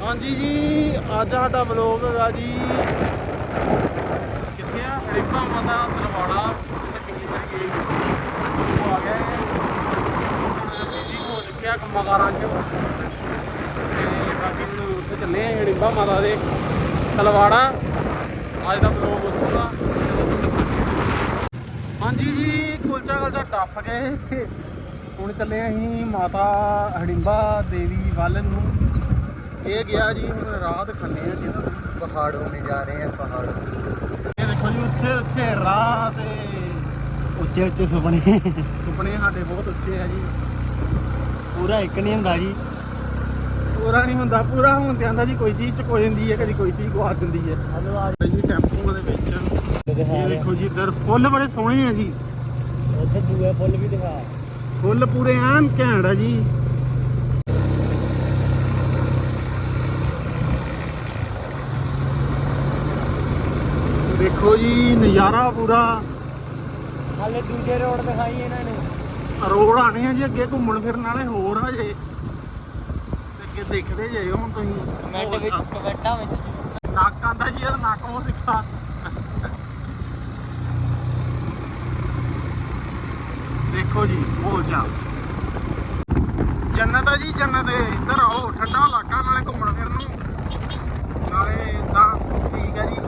ਹਾਂਜੀ ਜੀ, ਅੱਜ ਸਾਡਾ ਵਲੋਗ ਹੈਗਾ ਜੀ। ਕਿੱਥੇ ਆ? ਹੜਿੰਬਾ ਮਾਤਾ ਤਲਵਾੜਾ ਜਿੱਥੇ ਪਿਛਲੀ ਵਾਰ ਗਏ ਸੀ। ਉਹ ਆ ਗਏ। ਹੁਣ ਬਿਜ਼ੀ ਹੋ ਚੁੱਕਿਆ ਕੰਮਾਂ ਕਾਰਾਂ 'ਚ। ਤੇ ਬਾਕੀ ਮੈਨੂੰ ਉੱਥੇ ਚੱਲੇ ਆ ਹੜਿੰਬਾ ਮਾਤਾ ਦੇ ਤਲਵਾੜਾ ਅੱਜ ਦਾ ਵਲੋਗ ਉੱਥੋਂ ਦਾ। ਚਲੋ ਤੁਹਾਨੂੰ ਹਾਂਜੀ ਜੀ, ਕੁਲਚਾ ਕੁਲਚਾ ਟੱਪ ਗਏ। ਤੇ ਹੁਣ ਚੱਲੇ ਅਸੀਂ ਮਾਤਾ ਹੜਿੰਬਾ ਦੇਵੀ ਵੱਲ ਨੂੰ। ਇਹ ਗਿਆ ਜੀ ਹੁਣ ਰਾਤ ਖੰਨੇ ਆ ਜਦੋਂ ਪਹਾੜੋਂ ਨੇ ਜਾ ਰਹੇ ਆ ਪਹਾੜੋਂ। ਇਹ ਦੇਖੋ ਜੀ ਉੱਚੇ ਉੱਚੇ ਰਾਹ ਤੇ ਉੱਚੇ ਉੱਚੇ ਸੁਪਨੇ। ਸੁਪਨੇ ਸਾਡੇ ਬਹੁਤ ਉੱਚੇ ਆ ਜੀ। ਪੂਰਾ ਇੱਕ ਨਹੀਂ ਹੁੰਦਾ ਜੀ। ਪੂਰਾ ਨਹੀਂ ਹੁੰਦਾ ਪੂਰਾ ਹੋਣ ਤੇ ਆਂਦਾ ਜੀ ਕੋਈ ਚੀਜ਼ ਚੁਕੋ ਜਾਂਦੀ ਹੈ ਕਦੀ ਕੋਈ ਚੀਜ਼ ਗਵਾ ਦਿੰਦੀ ਹੈ। ਹਲੋ ਜੀ ਟੈਂਪੂਆਂ ਦੇ ਵਿੱਚ। ਇਹ ਦੇਖੋ ਜੀ ਇਧਰ ਫੁੱਲ ਬੜੇ ਸੋਹਣੇ ਆ ਜੀ। ਉੱਥੇ ਦੂਏ ਫੁੱਲ ਵੀ ਦਿਖਾ। ਫੁੱਲ ਪੂਰੇ ਐਨ ਘੈਂਟ ਆ ਜੀ। ਦੇਖੋ ਜੀ ਨਜ਼ਾਰਾ ਪੂਰਾ। ਹਾਲੇ ਦੂਜੇ ਰੋਡ ਦਿਖਾਈ ਇਹਨਾਂ ਨੇ। ਰੋਡ ਆਣੇ ਆ ਜੀ ਅੱਗੇ ਘੁੰਮਣ ਫਿਰਨ ਵਾਲੇ ਹੋਰ ਆ ਜੇ। ਤੇ ਅੱਗੇ ਦੇਖਦੇ ਜਾਇਓ ਹੁਣ ਤੁਸੀਂ। ਕਮੈਂਟ ਵਿੱਚ ਕਮੈਂਟਾਂ ਵਿੱਚ ਨੱਕ ਆਂਦਾ ਜੀ ਇਹਦਾ ਨੱਕ ਉਹ ਦਿਖਾ ਦੇਖੋ ਜੀ ਬੋਲ ਜਾ ਜੰਨਤ ਆ ਜੀ ਜੰਨਤ ਇੱਧਰ ਆਓ ਠੰਡਾ ਇਲਾਕਾ ਨਾਲੇ ਘੁੰਮਣ ਫਿਰਨ ਨੂੰ। ਨਾਲੇ ਇਦਾਂ ਠੀਕ ਆ ਜੀ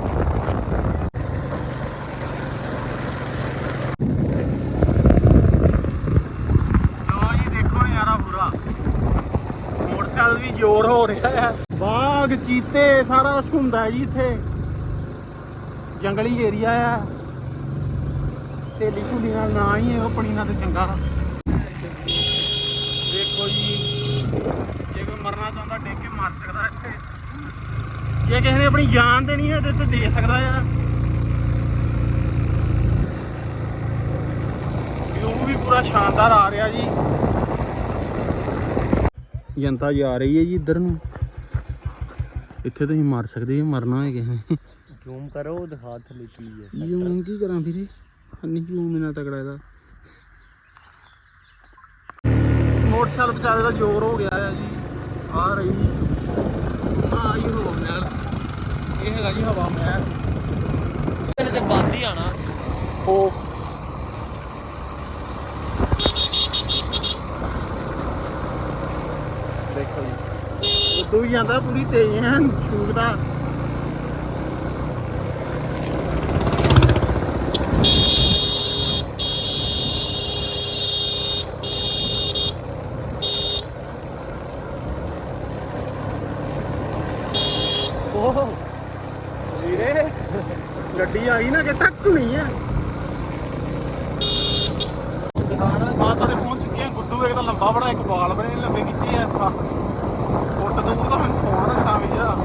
ਲਓ ਜੀ ਦੇਖੋ ਯਾਰਾ ਪੂਰਾ ਮੋਟਰਸਾਈਕਲ ਵੀ ਜ਼ੋਰ ਹੋ ਰਿਹਾ ਹੈ। ਬਾਗ, ਚੀਤੇ, ਸਾਰਾ ਕੁਝ ਹੁੰਦਾ ਜੀ ਇੱਥੇ। ਜੰਗਲੀ ਏਰੀਆ ਆ। ਸੇਲੀ ਸੁਲੀ ਨਾਲ ਨਾ ਹੀ ਇਹ ਆਪਣੀ ਨਾਲ ਤੇ ਚੰਗਾ। ਦੇਖੋ ਜੀ, ਜੇ ਕੋਈ ਮਰਨਾ ਚਾਹੁੰਦਾ ਡੇਕ ਕੇ ਮਰ ਸਕਦਾ ਇੱਥੇ। ਜੇ ਕਿਸੇ ਨੇ ਆਪਣੀ ਜਾਨ ਦੇਣੀ ਹੈ ਤੇ ਦੇ ਸਕਦਾ ਆ। ਵੀ ਪੂਰਾ ਸ਼ਾਨਦਾਰ ਆ ਰਿਹਾ ਜੀ। ਜਨਤਾ ਜਾ ਰਹੀ ਹੈ ਜੀ ਇੱਧਰ ਨੂੰ। ਇੱਥੇ ਤੁਸੀਂ ਮਰ ਸਕਦੇ ਹੋ ਮਰਨਾ ਹੈ ਕਿਸੇ ਜ਼ੂਮ ਕਰੋ ਦਿਖਾ ਥੱਲੇ ਕੀ ਹੈ। ਜੂਮ ਕੀ ਕਰਾਂ ਵੀਰੇ? ਅੰਨੀ ਜੂਮ ਇਨਾ ਤਕੜਾ ਇਹਦਾ। ਮੋਟਰਸਾਈਕਲ ਵਿਚਾਰੇ ਦਾ ਜ਼ੋਰ ਹੋ ਗਿਆ ਹੈ ਜੀ। ਆ ਰਹੀ ਆ ਹੀ ਹੋ ਮਹਿਲ। ਇਹ ਹੈਗਾ ਜੀ ਹਵਾ ਮਹਿਲ। ਤੇ ਬੰਦ ਆਣਾ ਉਹ ਦੇਖੋ ਜੀ ਉਦੋਂ ਹੀ ਜਾਂਦਾ ਪੂਰੀ ਤੇਜ਼ ਹੈ ਛੂਕਦਾ ਓਹ ਵੀਰੇ ਗੱਡੀ ਆਈ ਨਾ ਕਿ ਟੱਕ ਨਹੀਂ ਆ ਮਾਤਾ ਦੇ ਪਹੁੰਚ ਚੁੱਕੇ ਆ ਗੁੱਡੂ ਇੱਕ ਤਾਂ ਲੰਬਾ ਬੜਾ ਇੱਕ ਬਾਲ ਬੜੇ ਲੰਬੇ ਕੀਤੇ ਆ ਸਾ ਫੁੱਟ ਦੂਰ ਤਾਂ ਮੈਨੂੰ ਫੋਨ ਰੱਖਾਂ ਵੀ ਜਾ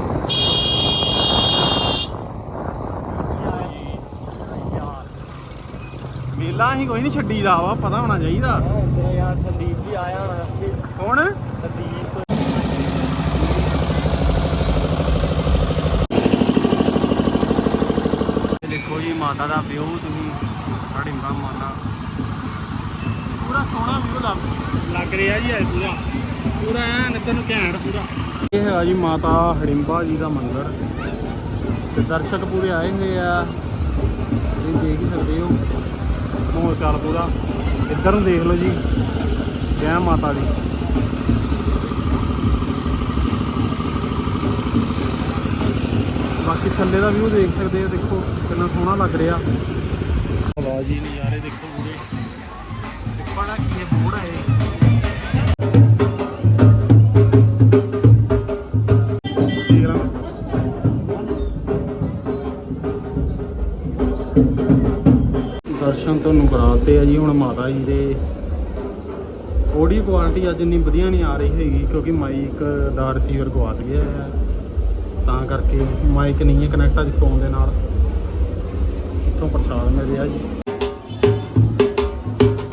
ਮੇਲਾ ਅਸੀਂ ਕੋਈ ਨਹੀਂ ਛੱਡੀਦਾ ਵਾ ਪਤਾ ਹੋਣਾ ਚਾਹੀਦਾ। ਤੇਰੇ ਯਾਰ ਸੰਦੀਪ ਵੀ ਆਇਆ ਹੋਣਾ। ਇੱਥੇ। ਹੁਣ ਸੰਦੀਪ। ਦੇਖੋ ਜੀ ਮਾਤਾ ਦਾ ਵਿਊ ਤੁਸੀਂ ਹੜਿੰਬਾ ਮਾਤਾ। ਪੂਰਾ ਸੋਹਣਾ ਵਿਊ ਲੱਗ ਲੱਗ ਰਿਹਾ ਜੀ ਇਹ ਪੂਰਾ। ਪੂਰਾ ਐਨ ਇੱਧਰ ਨੂੰ ਘੈਂਟ ਪੂਰਾ। ਇਹ ਹੈਗਾ ਜੀ ਮਾਤਾ ਹੜਿੰਬਾ ਜੀ ਦਾ ਮੰਦਿਰ। ਤੇ ਦਰਸ਼ਕ ਪੂਰੇ ਆਏ ਹੋਏ ਆ। ਤੁਸੀਂ ਦੇਖ ਹੀ ਸਕਦੇ ਹੋ। ਮਾਹੌਲ ਚਾਲ ਪੂਰਾ। ਇੱਧਰ ਨੂੰ ਦੇਖ ਲਓ ਜੀ। ਜੈ ਮਾਤਾ ਦੀ। ਬਾਕੀ ਥੱਲੇ ਦਾ ਵਿਊ ਦੇਖ ਸਕਦੇ ਹੋ ਦੇਖੋ ਕਿੰਨਾ ਸੋਹਣਾ ਲੱਗ ਰਿਹਾ। ਹਵਾ ਜੀ ਨਜ਼ਾਰੇ ਦੇਖੋ ਪੂਰੇ। ਬੜਾ ਕੀ ਹੈ ਬੋੜ ਹੈ ਦਰਸ਼ਨ ਤੁਹਾਨੂੰ ਕਰਾਤੇ ਆ ਜੀ, ਹੁਣ ਮਾਤਾ ਜੀ ਦੇ। ਆਡੀਓ ਕੁਆਲਿਟੀ ਅੱਜ ਇੰਨੀ ਵਧੀਆ ਨਹੀਂ ਆ ਰਹੀ ਹੈਗੀ, ਕਿਉਂਕਿ ਮਾਈਕ ਦਾ ਰਿਸੀਵਰ ਗਵਾਚ ਗਿਆ ਹੈ ਤਾਂ ਕਰਕੇ ਮਾਈਕ ਨਹੀਂ ਹੈ ਕਨੈਕਟ ਅੱਜ ਫੋਨ ਦੇ ਨਾਲ। ਇੱਥੋਂ ਪ੍ਰਸਾਦ ਮਿਲ ਰਿਹਾ ਜੀ।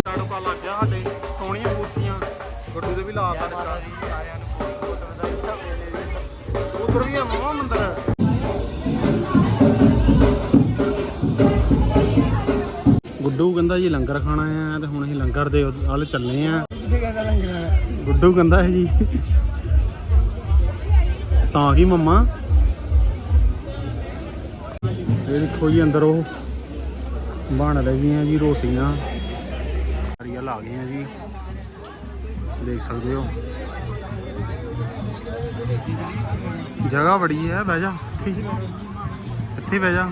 ਟਾੜੂਕਾ ਲੱਗ ਗਿਆ ਸਾਡੇ, ਸੋਹਣੀਆਂ ਮੂਰਤੀਆਂ। ਗੱਡੂ ਦੇ ਵੀ ਲਾਤਾ ਗੁੱਡੂ ਕਹਿੰਦਾ ਜੀ ਲੰਗਰ ਖਾਣਾ ਆ ਤੇ ਹੁਣ ਅਸੀਂ ਲੰਗਰ ਦੇ ਵੱਲ ਚੱਲੇ ਆ। ਗੁੱਡੂ ਕਹਿੰਦਾ ਹੈ ਜੀ। ਤਾਂ ਕੀ ਮੰਮਾ? ਇਹ ਦੇਖੋ ਜੀ ਅੰਦਰ ਉਹ ਬਣ ਰਹੀਆਂ ਜੀ ਰੋਟੀਆਂ। ਸਾਰੀਆਂ ਲਾ ਗਈਆਂ ਜੀ। ਦੇਖ ਸਕਦੇ ਹੋ। ਜਗ੍ਹਾ ਬੜੀ ਹੈ ਬਹਿ ਜਾ। ਇੱਥੇ ਬਹਿ ਜਾ।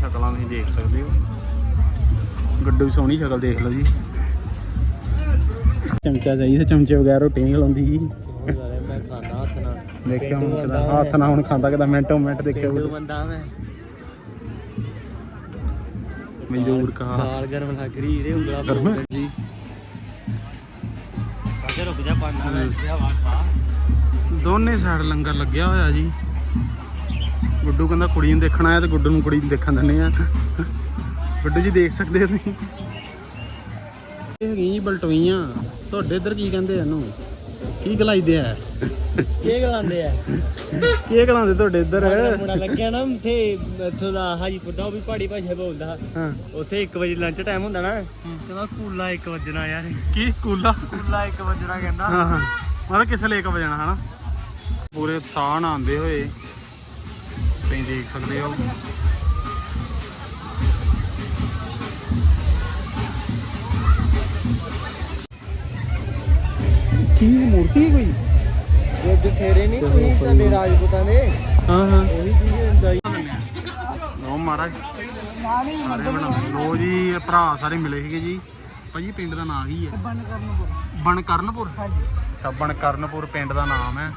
ਸ਼ਕਲਾਂ ਤੁਸੀਂ ਦੇਖ ਸਕਦੇ ਹੋ। ਗੱਡੂ ਦੀ ਸੋਹਣੀ ਸ਼ਕਲ ਦੇਖ ਲਓ ਜੀ। ਚਮਚਾ ਚਾਹੀਦਾ ਚਮਚੇ ਬਗੈਰ ਰੋਟੀ ਨਹੀਂ ਖਲਾਉਂਦੀ ਜੀ। ਮੈਂ ਖਾਂਦਾ ਹੱਥ ਨਾਲ। ਦੇਖਿਆ ਹੁਣ ਕਿਦਾਂ ਹੱਥ ਨਾਲ ਹੁਣ ਖਾਂਦਾ ਕਿਦਾਂ ਮਿੰਟੋ ਮਿੰਟ ਦੇਖਿਆ ਬੰਦਾ ਮੈਂ। ਮਜ਼ਦੂਰ ਕਹਾ ਦਾਲ ਗਰਮ ਲੱਗ ਰਹੀ ਇਹਦੇ ਉਂਗਲਾ ਗਰਮ? ਜੀ। ਕਾਕੇ ਰੁਕ ਜਾ ਪਾਣਾ ਦੋਨੇ ਸਾਈਡ ਲੰਗਰ ਲੱਗਿਆ ਹੋਇਆ ਜੀ। ਗੁੱਡੂ ਕਹਿੰਦਾ ਕੁੜੀ ਨੂੰ ਦੇਖਣਾ ਆਇਆ ਤੇ ਗੁੱਡੂ ਨੂੰ ਕੁੜੀ ਨੂੰ ਦੇਖਣ ਦਿੰਦੇ ਆ। ਗੁੱਡੂ ਜੀ ਦੇਖ ਸਕਦੇ ਹੋ ਤੁਸੀਂ? ਇਹ ਹੈਗੀ ਬਲਟੋਈਆਂ ਤੁਹਾਡੇ ਇੱਧਰ ਕੀ ਕਹਿੰਦੇ ਇਹਨੂੰ? ਕੀ ਗਲਾਈਦੇ ਆ? ਕੀ ਗਲਾਉਂਦੇ ਆ? ਕੀ ਗਲਾਉਂਦੇ ਤੁਹਾਡੇ ਇੱਧਰ? ਮੁੰਡਾ ਲੱਗਿਆ ਨਾ ਉੱਥੇ ਇੱਥੋਂ ਦਾ ਹਾਜੀਪੁਰ ਦਾ ਉਹ ਵੀ ਪਹਾੜੀ ਭਾਸ਼ਾ ਬੋਲਦਾ। ਹਾਂ। ਉੱਥੇ 1 ਵਜੇ ਲੰਚ ਟਾਈਮ ਹੁੰਦਾ ਨਾ। ਕਹਿੰਦਾ ਸਕੂਲਾ 1 ਵਜਣਾ ਯਾਰ। ਕੀ ਸਕੂਲਾ? ਸਕੂਲਾ 1 ਵਜਣਾ ਕਹਿੰਦਾ। ਹਾਂ ਹਾਂ। ਮਤਲਬ ਕਿਸੇ ਲੇਕ ਵਜਣਾ ਹਨਾ? ਪੂਰੇ ਸਾਹ ਆਉਂਦੇ ਹੋਏ ਤੁਸੀਂ ਦੇਖ ਸਕਦੇ ਹੋ। ਕੀ ਮੂਰਤੀ ਹੈ ਕੋਈ? ਇਹ ਜਥੇਰੇ ਨਹੀਂ ਕੋਈ ਤੁਹਾਡੇ ਰਾਜਪੂਤਾਂ ਦੇ। ਹਾਂ ਹਾਂ। ਉਹੀ ਚੀਜ਼ ਹੁੰਦਾ ਹੀ ਲੋ ਮਹਾਰਾਜ ਸਾਰੇ ਬਣਾ ਲੋ ਜੀ ਇਹ ਭਰਾ ਸਾਰੇ ਮਿਲੇ ਸੀਗੇ ਜੀ। ਭਾਜੀ ਪਿੰਡ ਦਾ ਨਾਮ ਕੀ ਹੈ? ਕਰਨਪੁਰ ਬਣਕਰਨਪੁਰ? ਹਾਂਜੀ। ਅੱਛਾ ਬਣਕਰਨਪੁਰ ਪਿੰਡ ਦਾ ਨਾਮ ਹੈ।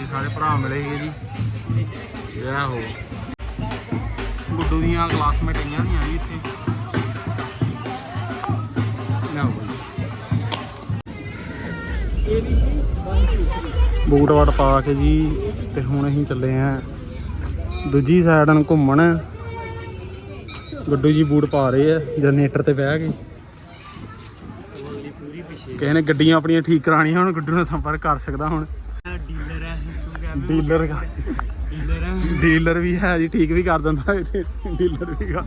ਇਹ ਸਾਰੇ ਭਰਾ ਮਿਲੇ ਸੀਗੇ ਜੀ। ਇਹ ਹੋ। ਗੁੱਡੂ ਦੀਆਂ ਕਲਾਸਮੇਟ ਆਈਆਂ ਨਹੀਂ ਆਈ ਇੱਥੇ। ਨਾ ਇਹ ਵੀ ਬੂਟ ਵਾਟ ਪਾ ਕੇ ਜੀ ਤੇ ਹੁਣ ਅਸੀਂ ਚੱਲੇ ਆਂ ਦੂਜੀ ਸਾਈਡ ਨੂੰ ਘੁੰਮਣ। ਗੁੱਡੂ ਜੀ ਬੂਟ ਪਾ ਰਹੇ ਆ ਜਨਰੇਟਰ ਤੇ ਬਹਿ ਪਿਛੇ। ਕਿਸੇ ਨੇ ਗੱਡੀਆਂ ਆਪਣੀਆਂ ਠੀਕ ਕਰਾਉਣੀਆਂ ਹੁਣ ਗੁੱਡੂ ਨਾਲ ਸੰਪਰਕ ਕਰ ਸਕਦਾ ਹੁਣ। ਡੀਲਰ ਡੀਲਰ ਡੀਲਰ ਵੀ ਹੈ ਜੀ, ਠੀਕ ਵੀ ਕਰ ਦਿੰਦਾ ਇੱਥੇ ਡੀਲਰ ਵੀ ਗਾ।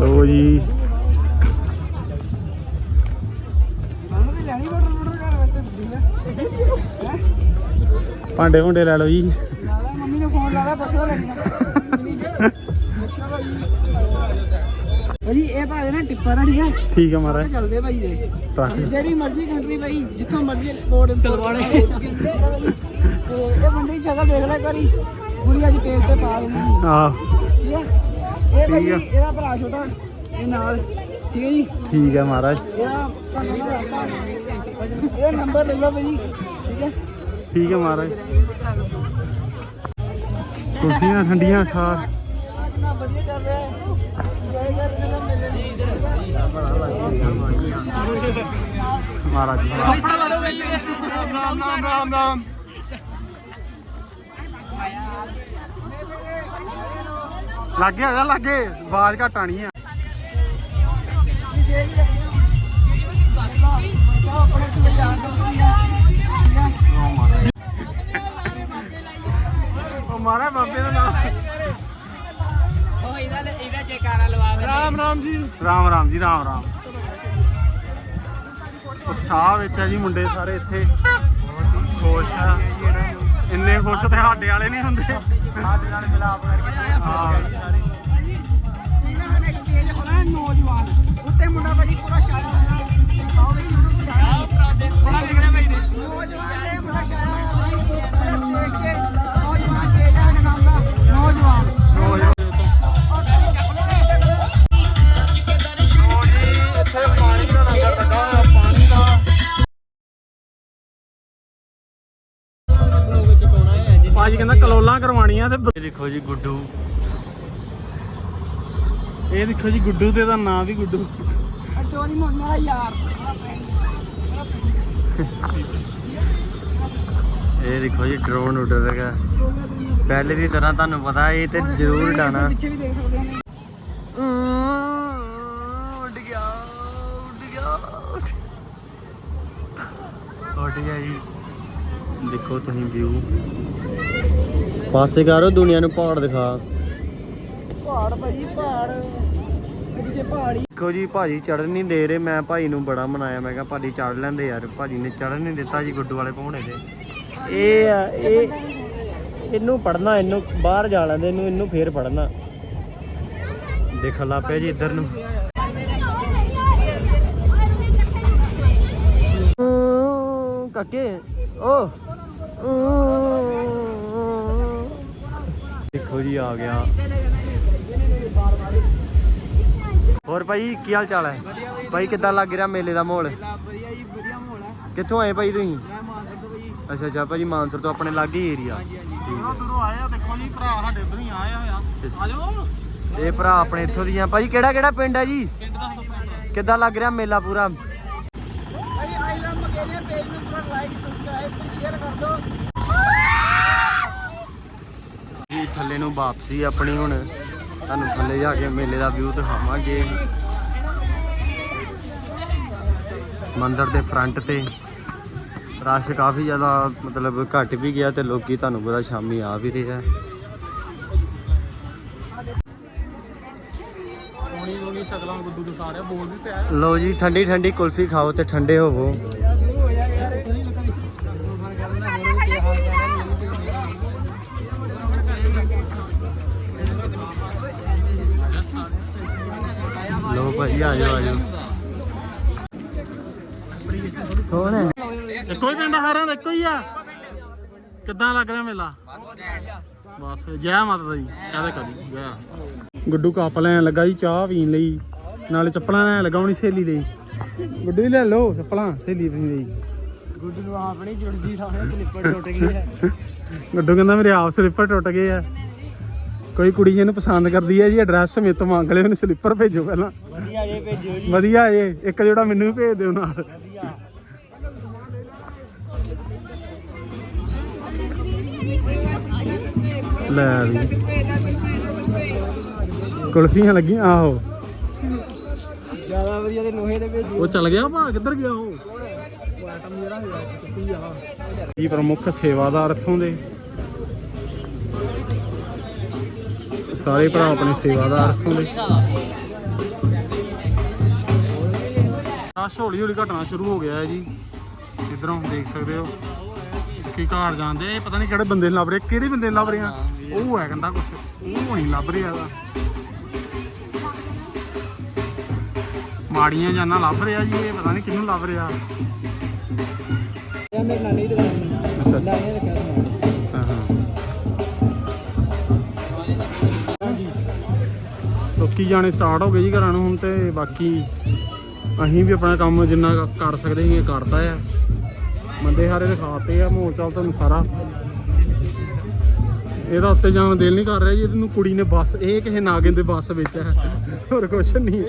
ਲੋ ਜੀ। ਭਾਂਡੇ ਭੁੰਡੇ ਲੈ ਲਓ ਜੀ। ਮੰਮੀ ਨੇ ਫੋਨ ਲਾ ਲਿਆ ਪਸਵਾ ਲੱਗਣਾ ਭਾਜੀ ਇਹ ਭਾਜੀ ਨਾ ਟਿੱਪਰ ਆ। ਠੀਕ ਹੈ ਠੀਕ ਹੈ ਮਹਾਰਾਜ। ਚੱਲਦੇ ਭਾਈ ਦੇ ਜਿਹੜੀ ਮਰਜ਼ੀ ਕੰਟਰੀ ਭਾਈ ਜਿੱਥੋਂ ਮਰਜ਼ੀ ਐਕਸਪੋਰਟ ਤਲਵਾੜੇ। ਤੇ ਇਹ ਬੰਦੇ ਦੀ ਸ਼ਕਲ ਦੇਖ ਲੈ ਕਰੀ ਪੂਰੀ ਅੱਜ ਪੇਜ ਤੇ ਪਾ ਦੂੰਗੀ ਆ। ਠੀਕ ਹੈ ਇਹ ਭਾਈ। ਇਹਦਾ ਭਰਾ ਛੋਟਾ ਇਹ ਨਾਲ। ਠੀਕ ਹੈ ਜੀ? ਠੀਕ ਹੈ ਮਹਾਰਾਜ। ਇਹ ਨੰਬਰ ਲੈ ਲਓ ਭਾਈ ਠੀਕ ਹੈ ਠੀਕ ਹੈ ਮਹਾਰਾਜ। ਕੁਲਫੀਆਂ ਠੰਡੀਆਂ ਖਾ। ਕਿੰਨਾ ਵਧੀਆ ਮਹਾਰਾਜ ਰਾਮ ਰਾਮ ਰਾਮ ਰਾਮ ਲੱਗੇ। ਹੈਗਾ ਲੱਗੇ ਆਵਾਜ਼ ਘੱਟ ਆਣੀ ਆ। ਮਹਾਰਾਜ ਬਾਬੇ ਦਾ ਨਾਮ। ਉਹ ਇਹਦਾ ਇਹਦਾ ਜੈਕਾਰਾ ਲਵਾ ਦੇ। ਰਾਮ ਰਾਮ ਜੀ। ਰਾਮ ਰਾਮ ਜੀ ਰਾਮ ਰਾਮ। ਉਤਸ਼ਾਹ ਵਿੱਚ ਆ ਜੀ ਮੁੰਡੇ ਸਾਰੇ ਇੱਥੇ। ਖੁਸ਼ ਆ। ਇੰਨੇ ਖੁਸ਼ ਤੇ ਸਾਡੇ ਵਾਲੇ ਨਹੀਂ ਹੁੰਦੇ। ਸਾਡੇ ਨਾਲ ਮਿਲਾਪ ਕਰਕੇ ਹਾਂ ਇਹਨਾਂ ਸਾਡੇ ਇੱਕ ਪੇਜ ਹੋਣਾ ਨੌਜਵਾਨ। ਉੱਤੇ ਮੁੰਡਾ ਭਾਜੀ ਪੂਰਾ ਛਾਇਆ ਤੇ ਦੇਖੋ ਜੀ ਗੁੱਡੂ। ਇਹ ਦੇਖੋ ਜੀ ਗੁੱਡੂ ਤੇ ਦਾ ਨਾਮ ਵੀ ਗੁੱਡੂ। ਇਹ ਦੇਖੋ ਜੀ ਡਰੋਨ ਉੱਡ ਰਿਹਾ ਪਹਿਲੇ ਦੀ ਤਰ੍ਹਾਂ ਤੁਹਾਨੂੰ ਪਤਾ ਇਹ ਤੇ ਜ਼ਰੂਰ ਉਡਾਣਾ ਪਿੱਛੇ ਵੀ ਦੇਖ ਸਕਦੇ ਹਾਂ। ਉੱਡ ਗਿਆ ਉੱਡ ਗਿਆ। ਉੱਡ ਗਿਆ ਜੀ। ਦੇਖੋ ਤੁਸੀਂ ਵਿਊ ਪਾਸੇ ਕਰੋ ਦੁਨੀਆ ਨੂੰ ਪਹਾੜ ਦਿਖਾ। ਪਹਾੜ ਭਾਜੀ ਪਹਾੜ। ਅੱਜ ਜੇ ਪਹਾੜੀ ਦੇਖੋ ਜੀ ਭਾਜੀ ਚੜਨ ਨਹੀਂ ਦੇ ਰਹੇ। ਮੈਂ ਭਾਈ ਨੂੰ ਬੜਾ ਮਨਾਇਆ। ਮੈਂ ਕਿਹਾ ਭਾਜੀ ਚੜ ਲੈਂਦੇ ਯਾਰ। ਭਾਜੀ ਨੇ ਚੜਨ ਨਹੀਂ ਦਿੱਤਾ ਜੀ ਗੁੱਡੂ ਵਾਲੇ ਪਹੁੰਚੇ ਤੇ। ਇਹ ਆ ਇਹ ਇਹਨੂੰ ਪੜਨਾ ਇਹਨੂੰ ਬਾਹਰ ਜਾ ਲੈਂਦੇ ਇਹਨੂੰ ਇਹਨੂੰ ਫੇਰ ਪੜਨਾ ਦੇਖ ਲਾ ਪਿਆ ਜੀ ਇੱਧਰ ਨੂੰ। ਕਾਕੇ ਓ। ਦੇਖੋ ਜੀ ਆ ਗਿਆ। ਹੋਰ ਭਾਈ ਕੀ ਹਾਲ ਚਾਲ ਹੈ? ਭਾਈ ਕਿੱਦਾਂ ਲੱਗ ਰਿਹਾ ਮੇਲੇ ਦਾ ਮਾਹੌਲ? ਵਧੀਆ ਜੀ ਵਧੀਆ ਮਾਹੌਲ ਆ ਕਿੱਥੋਂ ਆਏ ਭਾਈ ਤੁਸੀਂ? ਮੈਂ ਮਾਨਸਰ ਤੋਂ ਭਾਜੀ ਅੱਛਾ ਅੱਛਾ ਭਾਜੀ ਮਾਨਸਰ ਤੋਂ ਆਪਣੇ ਲਾਗੇ ਏਰੀਆ ਦੂਰੋਂ ਦੂਰੋਂ ਆਏ ਆ ਦੇਖੋ ਜੀ ਭਰਾ ਸਾਡੇ ਉਧਰੋਂ ਹੀ ਆਏ ਹੋਇਆ ਆ। ਜਾਓ। ਇਹ ਭਰਾ ਆਪਣੇ ਇੱਥੋਂ ਦੀਆਂ। ਭਾਜੀ ਕਿਹੜਾ ਕਿਹੜਾ ਪਿੰਡ ਹੈ ਜੀ? ਪਿੰਡ ਦਾ ਦੱਸੋ ਕਿੱਦਾਂ ਲੱਗ ਰਿਹਾ ਮੇਲਾ ਪੂਰਾ? ਭਾਈ ਆਈ ਲਵ ਮਕੇਰੀਆ ਪੇਜ ਨੂੰ ਪੂਰਾ ਲਾਈਕ ਸਬਸਕ੍ਰਾਈਬ ਤੇ ਸ਼ੇਅਰ ਕਰ ਦਿਓ। ਜੀ ਥੱਲੇ ਨੂੰ ਵਾਪਸੀ ਆਪਣੀ ਹੁਣ ਤੁਹਾਨੂੰ ਥੱਲੇ ਜਾ ਕੇ ਮੇਲੇ ਦਾ ਵਿਊ ਦਿਖਾਵਾਂਗੇ। ਮੰਦਿਰ ਦੇ ਫਰੰਟ ਤੇ। ਰਸ਼ ਕਾਫੀ ਜ਼ਿਆਦਾ ਮਤਲਬ ਘਟ ਵੀ ਗਿਆ ਤੇ ਲੋਕੀ ਤੁਹਾਨੂੰ ਪਤਾ ਸ਼ਾਮੀ ਆ ਵੀ ਰਿਹਾ ਪਿਆ। ਲਓ ਜੀ ਠੰਡੀ ਠੰਡੀ ਕੁਲਫੀ ਖਾਓ ਤੇ ਠੰਡੇ ਹੋਵੋ। ਲੋ ਭਾਈ ਆ ਜਾਓ ਆ ਜਾਓ ਕੌਣ ਹੈ? ਇੱਕੋ ਹੀ ਪਿੰਡ ਹਾਰਾਂ ਦਾ ਇੱਕੋ ਹੀ ਆ? ਕਿੱਦਾਂ ਲੱਗ ਰਿਹਾ ਮੇਲਾ? ਬਸ ਜੈ ਮਾਤਾ ਦੀ। ਕਹਦੇ ਕਰੀ ਜੈ ਗੁੱਡੂ ਕੱਪ ਲੈਣ ਲੱਗਾ ਜੀ ਚਾਹ ਪੀਣ ਲਈ। ਨਾਲੇ ਚੱਪਲਾਂ ਲੈਣ ਲੱਗਾ ਉਹਨੀ ਸਹੇਲੀ ਲਈ ਗੁੱਡੂ ਹੀ ਲੈ ਲਓ ਚੱਪਲਾਂ ਸਹੇਲੀ ਲਈ। ਗੁੱਡ ਨੂੰ ਆਪਣੀ ਜੁੜਦੀ ਸਾਹਮਣੇ ਸਲਿੱਪਰ ਟੁੱਟ ਗਈ ਹੈ। ਗੁੱਡੂ ਕਹਿੰਦਾ ਮੇਰੇ ਆਪ ਸਲਿੱਪਰ ਟੁੱਟ ਗਏ ਆ। ਕੋਈ ਕੁੜੀ ਇਹਨੂੰ ਪਸੰਦ ਕਰਦੀ ਹੈ ਜੀ ਐਡਰੈਸ ਮੇਰੇ ਤੋਂ ਮੰਗ ਲਿਓ ਇਹਨੂੰ ਸਲਿੱਪਰ ਭੇਜੋ ਪਹਿਲਾਂ। ਵਧੀਆ ਜੇ ਭੇਜਿਓ ਜੀ। ਵਧੀਆ ਇੱਕ ਜੋੜਾ ਮੈਨੂੰ ਵੀ ਭੇਜ ਦਿਓ ਨਾਲ। ਲੈ ਵੀ। ਕੁਲਫੀਆਂ ਲੱਗੀਆਂ ਆਹੋ। ਜ਼ਿਆਦਾ ਵਧੀਆ ਤੇ ਲੋਹੇ ਦੇ ਭੇਜਿਓ ਉਹ ਚੱਲ ਗਿਆ ਭਾ ਕਿੱਧਰ ਗਿਆ ਉਹ? ਆਟਮ ਜਿਹੜਾ ਹੈਗਾ ਚੁੱਪੀ ਆ। ਜੀ ਪ੍ਰਮੁੱਖ ਸੇਵਾਦਾਰ ਇੱਥੋਂ ਦੇ। ਸਾਰੇ ਭਰਾ ਆਪਣੇ ਸੇਵਾਦਾਰ ਦੇ ਰਸ਼ ਹੌਲੀ ਹੌਲੀ ਘਟਣਾ ਸ਼ੁਰੂ ਹੋ ਗਿਆ ਹੈ ਜੀ। ਇਧਰੋਂ ਦੇਖ ਸਕਦੇ ਹੋ ਕੀ ਘਰ ਜਾਂਦੇ ਪਤਾ ਨਹੀਂ ਕਿਹੜੇ ਬੰਦੇ ਲੱਭ ਰਹੇ ਕਿਹੜੇ ਬੰਦੇ ਲੱਭ ਰਹੇ? ਆ ਉਹ ਹੈ ਕਹਿੰਦਾ ਕੁਛ ਉਹ ਨਹੀਂ ਲੱਭ ਰਿਹਾ ਦਾ ਮਾੜੀਆਂ ਜਾਨਾਂ ਲੱਭ ਰਿਹਾ ਜੀ ਇਹ ਪਤਾ ਨਹੀਂ ਕਿਹਨੂੰ ਲੱਭ ਰਿਹਾ। ਇਹ ਮੇਰੇ ਨਾਨੀ ਦੀ ਦੁਕਾਨ ਅੱਛਾ ਲੋਕੀ ਜਾਣੇ ਸਟਾਰਟ ਹੋ ਗਏ ਜੀ ਘਰਾਂ ਨੂੰ ਹੁਣ ਤੇ ਬਾਕੀ ਅਸੀਂ ਵੀ ਆਪਣਾ ਕੰਮ ਜਿੰਨਾ ਕਰ ਸਕਦੇ ਸੀ ਕਰਦਾ ਆ। ਬੰਦੇ ਹਾਰੇ ਦਿਖਾਤੇ ਆ, ਮਾਹੌਲ ਚਾਲ ਤੁਹਾਨੂੰ ਸਾਰਾ। ਇਹਦਾ ਉੱਤੇ ਜਾਣ ਦਿਲ ਨਹੀਂ ਕਰ ਰਿਹਾ ਜੀ, ਇਹਨੂੰ ਕੁੜੀ ਨੇ ਬੱਸ, ਇਹ ਕਿਸੇ ਨਾਗਿਨ ਦੇ ਬੱਸ ਵਿੱਚ ਹੈ ਹੋਰ ਕੁਛ ਨਹੀਂ।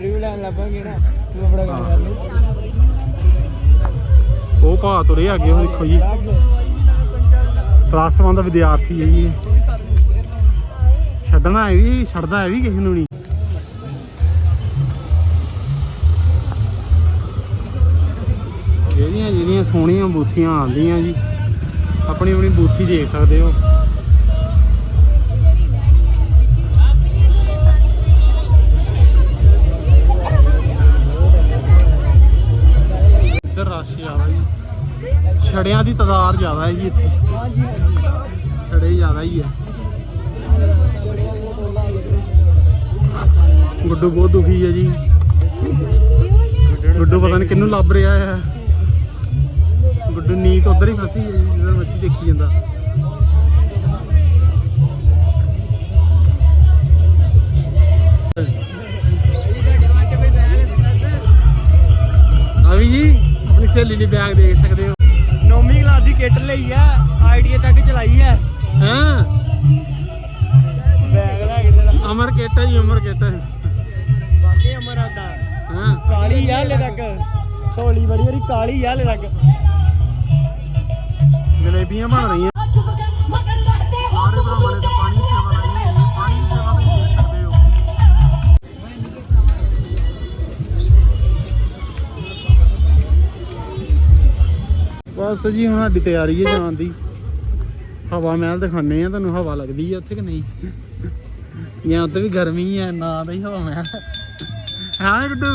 ਰਿਵਿਊ ਉਹ ਭਾ ਤੁਰੇ ਅੱਗੇ, ਉਹ ਦੇਖੋ ਜੀ। ਪਲੱਸ 1 ਦਾ ਵਿਦਿਆਰਥੀ ਹੈ ਜੀ ਛੱਡਣਾ ਹੈ ਵੀ ਛੱਡਦਾ ਹੈ ਵੀ ਕਿਸੇ ਨੂੰ ਨਹੀਂ। ਜਿਹੜੀਆਂ ਜਿਹੜੀਆਂ ਸੋਹਣੀਆਂ ਬੂਥੀਆਂ ਆਉਂਦੀਆਂ ਜੀ ਆਪਣੀ ਆਪਣੀ ਬੂਥੀ ਦੇਖ ਸਕਦੇ ਹੋ। ਇੱਧਰ ਰਸ਼ ਜ਼ਿਆਦਾ ਜੀ। ਛੜਿਆਂ ਦੀ ਤਾਦਾਦ ਜ਼ਿਆਦਾ ਹੈ ਜੀ ਇੱਥੇ। ਛੜੇ ਜ਼ਿਆਦਾ ਹੀ ਹੈ। ਗੁੱਡੂ ਬਹੁਤ ਦੁਖੀ ਹੈ ਜੀ। ਗੁੱਡੂ ਪਤਾ ਨਹੀਂ ਕਿਹਨੂੰ ਲੱਭ ਰਿਹਾ ਹੈ। ਗੁੱਡੂ ਨੀਤ ਉਧਰ ਹੀ ਫਸੀ ਹੈ ਜੀ ਜਿੱਧਰ ਮੱਛੀ ਦੇਖੀ ਜਾਂਦਾ। ਅਵੀ ਜੀ ਆਪਣੀ ਸਹੇਲੀ ਲਈ ਬੈਗ ਦੇਖ ਸਕਦੇ ਹੋ? ਨੌਵੀਂ ਕਲਾਸ ਦੀ ਕਿੱਟ ਲਈ ਆ ਆਈਡੀਆ ਤੱਕ ਚਲਾਈ ਆ। ਹਾਂ? ਬੈਗ ਲੈ ਕੇ ਅਮਰ ਕਿੱਟ ਹੈ ਜੀ ਅਮਰ ਕਿੱਟ ਹਾਂ। ਕਾਲੀ ਆ ਹਲੇ ਤੱਕ। ਥੋੜੀ ਬੜੀ ਬੜੀ ਕਾਲੀ ਆ ਹਲੇ ਤੱਕ। ਜਲੇਬੀਆਂ ਬਣ ਰਹੀਆਂ। ਸਾਰੇ ਭਰਾਵਾਂ ਨੇ ਤਾਂ ਪਾਣੀ ਦੀ ਸੇਵਾ ਲਾਈ ਹੋਈ ਹੈ। ਪਾਣੀ ਦੀ ਸੇਵਾ ਵੀ ਦੇਖ ਸਕਦੇ ਹੋ ਬਸ ਜੀ ਹੁਣ ਸਾਡੀ ਤਿਆਰੀ ਹੈ ਜਾਣ ਦੀ। ਹਵਾ ਮਹਿਲ ਦਿਖਾਣੇ ਆ ਤੁਹਾਨੂੰ ਹਵਾ ਲੱਗਦੀ ਆ ਉੱਥੇ ਕਿ ਨਹੀਂ? ਜਾਂ ਉੱਥੇ ਵੀ ਗਰਮੀ ਹੈ ਨਾ ਦਾ ਹੀ ਹਵਾ ਮਹਿਲ। ਹਾਂ ਗੁੱਡੂ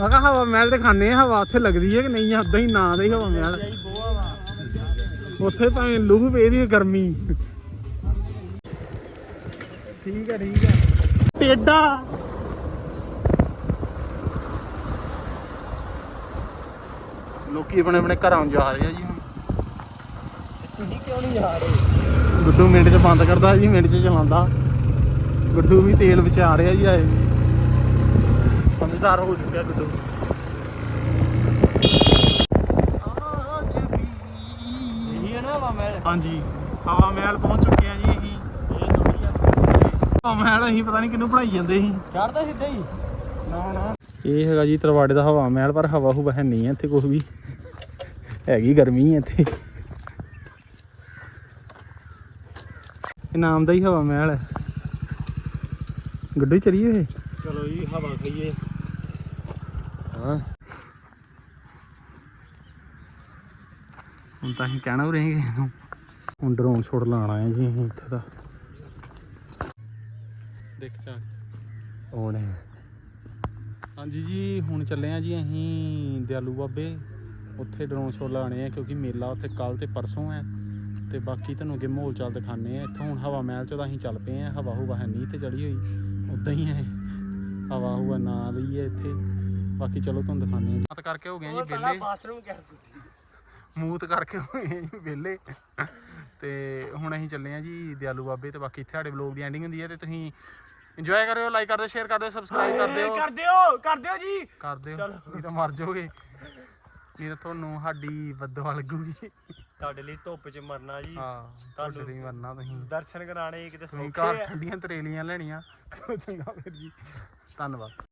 ਮੈਂ ਕਿਹਾ ਹਵਾ ਮਹਿਲ ਦਿਖਾਣੇ ਆ ਹਵਾ ਉੱਥੇ ਲੱਗਦੀ ਹੈ ਕਿ ਨਹੀਂ ਆ ਉਦਾਂ ਹੀ ਨਾ ਦਾ ਹੀ ਹਵਾ ਮਹਿਲ। ਉੱਥੇ ਭਾਵੇਂ ਲੂ ਪੇਦੀ ਗਰਮੀ। ਠੀਕ ਹੈ ਠੀਕ ਹੈ ਟੇਡਾ। ਲੋਕੀ ਆਪਣੇ ਆਪਣੇ ਘਰਾਂ ਨੂੰ ਜਾ ਰਹੇ ਆ ਜੀ ਹੁਣ। ਤੁਸੀਂ ਕਿਉਂ ਨਹੀਂ ਜਾ ਰਹੇ? ਗੁੱਡੂ ਮਿੰਟ 'ਚ ਬੰਦ ਕਰਦਾ ਜੀ ਮਿੰਟ 'ਚ ਚਲਾਉਂਦਾ। ਗੁੱਡੂ ਵੀ ਤੇਲ ਵਿੱਚ ਰਿਹਾ ਜੀ ਆਏ। ਸਮਝਦਾਰ ਹੋ ਚੁੱਕਿਆ ਗੁੱਡੂ ਇਹੀ ਹੈ ਨਾ ਹਵਾ ਮਹਿਲ? ਹਾਂਜੀ ਹਵਾ ਮਹਿਲ ਪਹੁੰਚ ਚੁੱਕੇ ਆ ਜੀ ਅਸੀਂ ਹਵਾ ਮਹਿਲ ਅਸੀਂ ਪਤਾ ਨਹੀਂ ਕਿਹਨੂੰ ਪੜਾਈ ਜਾਂਦੇ ਸੀ। ਚੜਦਾ ਸਿੱਧਾ ਹੀ। ਨਾ ਨਾ। ਇਹ ਹੈਗਾ ਜੀ ਤਰਵਾੜੇ ਦਾ ਹਵਾ ਮਹਿਲ ਪਰ ਹਵਾ ਹੁਵਾ ਹੈ ਨਹੀਂ ਹੈ ਇੱਥੇ ਕੁਝ ਵੀ। ਹੈਗੀ ਗਰਮੀ ਹੈ ਇੱਥੇ। ਇਹ ਨਾਮ ਦਾ ਹੀ ਹਵਾ ਮਹਿਲ ਹੈ। ਗੱਡੀ ਚਲੀਏ ਚਲੋ ਜੀ ਹਵਾ ਖਾਈਏ। ਹਾਂ। ਹੁਣ ਤਾਂ ਅਸੀਂ ਕਹਿਣਾ ਵੀ ਰਹੇਗੇ ਇਹਨੂੰ ਹੁਣ ਡਰੋਨ ਛੋੜ ਲਾਣਾ ਹੈ ਜੀ ਅਸੀਂ ਇੱਥੇ ਦਾ ਦੇਖ ਚਾ ਉਹਨੇ ਹਾਂਜੀ ਜੀ ਹੁਣ ਚੱਲੇ ਆ ਜੀ ਅਸੀਂ ਦਿਆਲੂ ਬਾਬੇ। ਉੱਥੇ ਡਰੋਨ ਸ਼ੋਅ ਲਾਣੇ ਆ ਕਿਉਂਕਿ ਮੇਲਾ ਉੱਥੇ ਕੱਲ ਤੇ ਪਰਸੋਂ ਹੈ। ਤੇ ਬਾਕੀ ਤੁਹਾਨੂੰ ਅੱਗੇ ਮਾਹੌਲ ਚਾਲ ਦਿਖਾਣੇ ਆ ਇੱਥੋਂ ਹੁਣ ਹਵਾ ਮਹਿਲ ਚੋਂ ਤਾਂ ਅਸੀਂ ਚੱਲ ਪਏ ਆ ਹਵਾ ਹੁਵਾ ਹੈ ਨਹੀਂ ਤੇ ਚੜੀ ਹੋਈ। ਉਦਾਂ ਹੀ ਹੈ। ਹਵਾ ਹੁਵਾ ਨਾ ਹੈ ਇੱਥੇ। ਬਾਕੀ ਚਲੋ ਤੁਹਾਨੂੰ ਦਿਖਾਣੇ ਆ ਬਾਤ ਕਰਕੇ ਹੋ ਗਏ ਜੀ ਵਿਹਲੇ। ਬਾਥਰੂਮ ਕਹਿ ਮੂਤ ਕਰਕੇ ਹੋ ਗਏ ਜੀ ਵਿਹਲੇ। ਤੇ ਹੁਣ ਅਸੀਂ ਚੱਲੇ ਆ ਜੀ ਦਿਆਲੂ ਬਾਬੇ ਤੇ ਬਾਕੀ ਇੱਥੇ ਸਾਡੇ ਵਲੌਗ ਦੀ ਐਂਡਿੰਗ ਹੁੰਦੀ ਹੈ ਤੇ ਤੁਸੀਂ ਇੰਜੋਏ ਕਰਿਓ ਲਾਈਕ ਕਰ ਦਿਓ ਸ਼ੇਅਰ ਕਰ ਦਿਓ ਸਬਸਕ੍ਰਾਈਬ ਕਰ ਦਿਓ। ਕਰ ਦਿਓ ਕਰ ਦਿਓ ਜੀ। ਕਰ ਦਿਓ ਨਹੀਂ ਤਾਂ ਮਰ ਜਾਓਗੇ। ਨਹੀਂ ਤਾਂ ਤੁਹਾਨੂੰ ਸਾਡੀ ਬਦਦੁਆ ਲੱਗੂਗੀ। ਤੁਹਾਡੇ ਲਈ ਧੁੱਪ 'ਚ ਮਰਨਾ ਜੀ। ਹਾਂ ਤੁਹਾਡੇ ਲਈ ਮਰਨਾ ਤੁਸੀਂ। ਦਰਸ਼ਨ ਕਰਾਣੇ ਕਿਤੇ ਸੌਖੇ ਘਰ ਠੰਡੀਆਂ ਤਰੇਲੀਆਂ ਲੈਣੀਆਂ। ਚੰਗਾ ਫਿਰ ਜੀ। ਧੰਨਵਾਦ।